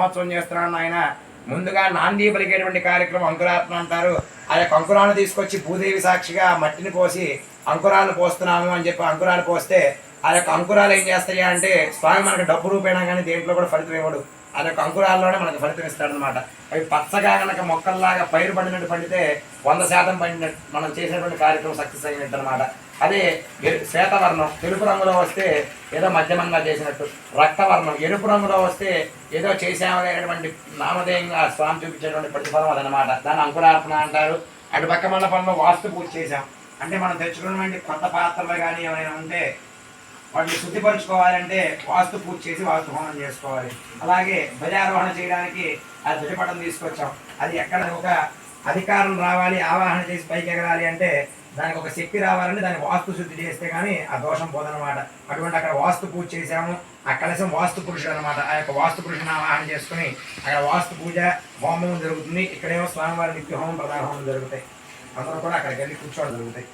మహోత్సవం చేస్తున్నాను ఆయన ముందుగా నాంది పలికేటువంటి కార్యక్రమం అంకురాత్మ అంటారు. ఆ యొక్క అంకురాలను తీసుకొచ్చి భూదేవి సాక్షిగా మట్టిని పోసి అంకురాలు పోస్తున్నాము అని చెప్పి అంకురాలు పోస్తే ఆ యొక్క అంకురాలు ఏం చేస్తాయి అంటే స్వామి మనకు డబ్బు రూపేణా కానీ దేంట్లో కూడా ఫలితం ఇవ్వడు. అదొక యొక్క అంకురాల్లోనే మనకు ఫలితం ఇస్తాడనమాట అవి పచ్చగా కనుక మొక్కల్లాగా పైరు పండినట్టు పండితే వంద శాతం పండినట్టు మనం చేసినటువంటి కార్యక్రమం సక్సెస్ అయినట్టు అనమాట అదే శ్వేతవర్ణం తెలుపు రంగులో వస్తే ఏదో మధ్యమంగా చేసినట్టు రక్తవర్ణం ఎరుపు రంగులో వస్తే ఏదో చేసామనేటువంటి నామధేయంగా స్వామి చూపించేటువంటి ప్రతిఫలం అదనమాట దాన్ని అంకురార్పణ అంటారు. అటు పక్క మండపంలో వాస్తు పూజ చేశాం. అంటే మనం తెచ్చుకున్నటువంటి కొత్త పాత్రలు కానీ ఏమైనా ఉంటే వాటిని శుద్ధిపరచుకోవాలంటే వాస్తు పూజ చేసి వాస్తు హోమం చేసుకోవాలి. అలాగే ధ్వజారోహణ చేయడానికి ఆ ధ్వజపటం తీసుకొచ్చాం. అది ఎక్కడ ఒక అధికారం రావాలి ఆవాహన చేసి పైకి ఎగరాలి అంటే దానికి ఒక శక్తి రావాలంటే దాన్ని వాస్తు శుద్ధి చేస్తే కానీ ఆ దోషం పోదనమాట అటువంటి అక్కడ వాస్తు పూజ చేశాము. ఆ కలశం వాస్తు పురుషుడు అనమాట ఆ యొక్క వాస్తు పురుషుని ఆవాహన చేసుకుని అక్కడ వాస్తు పూజ హోమం జరుగుతుంది. ఇక్కడేమో స్వామివారి నిత్య హోమం ప్రధాన హోమం జరుగుతాయి. అందరూ కూడా అక్కడికి వెళ్ళి కూర్చోవడం జరుగుతాయి.